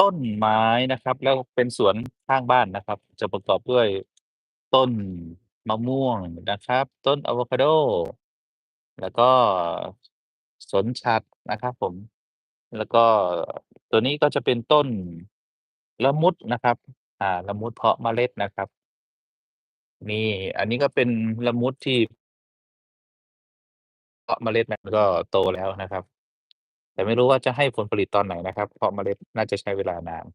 ต้นไม้นะครับ แล้วเป็นสวนข้างบ้านนะครับ จะประกอบด้วย ต้นมะม่วงนะครับ ต้นอะโวคาโด แล้วก็สนฉัตรนะครับผม แล้วก็ตัวนี้ก็จะเป็นต้นละมุดนะครับ อ่า ละมุดเพาะเมล็ดนะครับ นี่ อันนี้ก็เป็นละมุดที่ เพาะเมล็ด มันก็โตแล้วนะครับ แต่ไม่รู้ว่าจะให้ผลผลิตตอนไหนนะครับ เพราะเมล็ดน่าจะใช้เวลานาน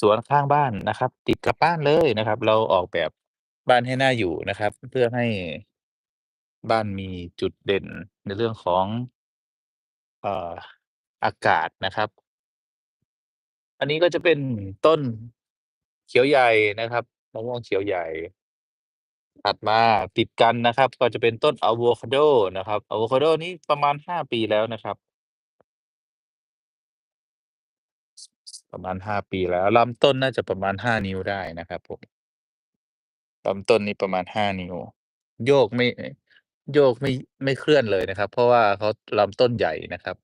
สวนข้างบ้านนะครับ ติดกับบ้านเลยนะครับ เราออกแบบบ้านให้น่าอยู่นะครับ เพื่อให้ บ้านมีจุดเด่นในเรื่องของ เอ่อ อากาศนะครับ อันนี้ก็จะเป็นต้นเขียวใหญ่นะครับ มะม่วงเขียวใหญ่ ถัดมาติดกันนะครับ ก็จะเป็นต้นอะโวคาโดนะครับ อะโวคาโดนี้ประมาณ 5 ปีแล้วนะครับ ประมาณ 5 ปีแล้ว ลำต้นน่าจะประมาณ 5 นิ้วได้นะครับผม ลำต้นนี้ประมาณ 5 นิ้ว โยกไม่ เอ่อโยกไม่ ไม่เคลื่อนเลยนะครับ เพราะว่าเขาลำต้นใหญ่นะครับ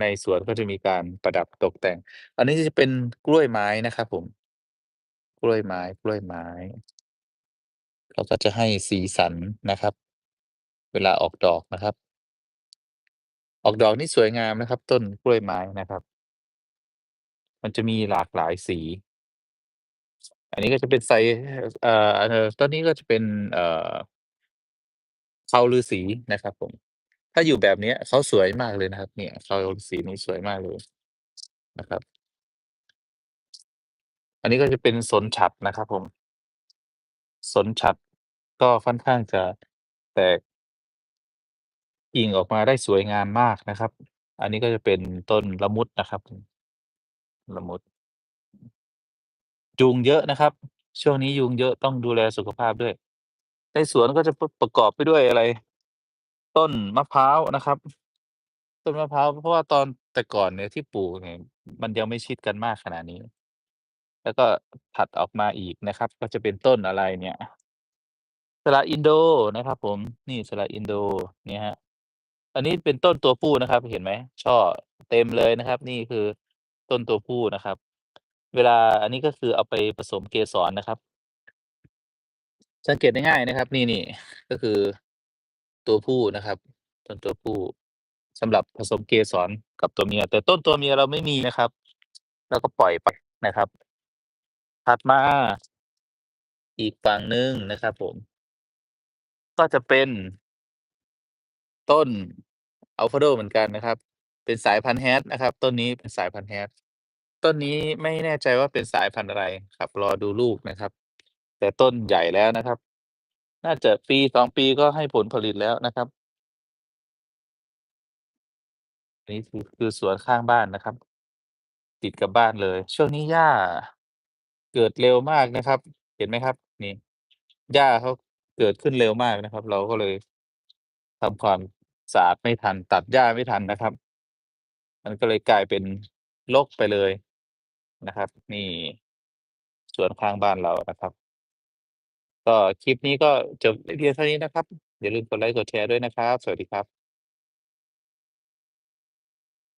ในสวนก็จะมีการประดับตกแต่ง อันนี้จะเป็นกล้วยไม้นะครับผม กล้วยไม้ กล้วยไม้ เขาก็จะให้สีสันนะครับ เวลาออกดอกนะครับ ออกดอกนี่สวยงามนะครับ ต้นกล้วยไม้นะครับ มันจะมีหลากหลายสี อันนี้ก็จะเป็นไซเอ่อ เอ่อ ต้นนี้ก็จะเป็น เอ่อเทาฤาษีนะครับผม ถ้าอยู่แบบเนี้ยเขาสวยมากเลยนะครับ เนี่ยเทาฤาษีนี่สวยมากเลย นะครับ อันนี้ก็จะเป็นสนฉัตรนะครับผม สนฉัตร ก็ค่อนข้างจะแตก กิ่งออกมาได้สวยงามมากนะครับ อันนี้ก็จะเป็นต้นละมุดนะครับผม ละมุด ยุงเยอะนะครับ ช่วงนี้ยุงเยอะต้องดูแลสุขภาพด้วย ในสวนก็จะประกอบไปด้วยอะไร ต้นมะพร้าวนะครับ ต้นมะพร้าว เพราะว่าตอนแต่ก่อนเนี่ยที่ปลูกเนี่ยมันยังไม่ชิดกันมากขนาดนี้ แล้วก็ถัดออกมาอีกนะครับ ก็จะเป็นต้นอะไรเนี่ยสละอินโดนะครับผม นี่สละอินโดเนี่ยครับอันนี้เป็นต้นตัวผู้นะครับ เห็นไหมช่อเต็มเลยนะครับ นี่คือ ต้นตัวผู้นะครับ เวลาอันนี้ก็คือเอาไปผสมเกสรนะครับ สังเกตได้ง่ายนะครับ นี่ๆก็คือตัวผู้นะครับ ต้นตัวผู้สำหรับผสมเกสรกับตัวเมีย แต่ต้นตัวเมียเราไม่มีนะครับเราก็ปล่อยไปนะครับ ถัดมาอีกฝั่งหนึ่งนะครับ ผม ก็จะเป็น ต้นอะโวคาโดเหมือนกันนะครับ เป็นสายพันธุ์ Hatch นะครับ ต้นนี้เป็นสายพันธุ์ Hatch ต้นนี้ไม่แน่ใจว่าเป็นสายพันธุ์อะไรครับ รอดูลูกนะครับ แต่ต้นใหญ่แล้วนะครับ น่าจะ1-2ปีก็ให้ผลผลิตแล้วนะครับนนี้คือคือสวนข้างบ้านนะครับ ติดกับบ้านเลย ช่วงนี้หญ้าเกิดเร็วมากนะครับ เห็นไหมครับ นี่หญ้าเขาเกิดขึ้นเร็วมากนะครับ เราก็เลยทำความสะอาดไม่ทัน ตัดหญ้าไม่ทันนะครับ มันก็เลยกลายเป็นรกไปเลย นะครับ นี่สวนข้างบ้านเรานะครับ ก็คลิปนี้ก็จบแต่เพียงเท่านี้นะครับ อย่าลืมกดไลค์กดแชร์ด้วยนะครับ สวัสดีครับ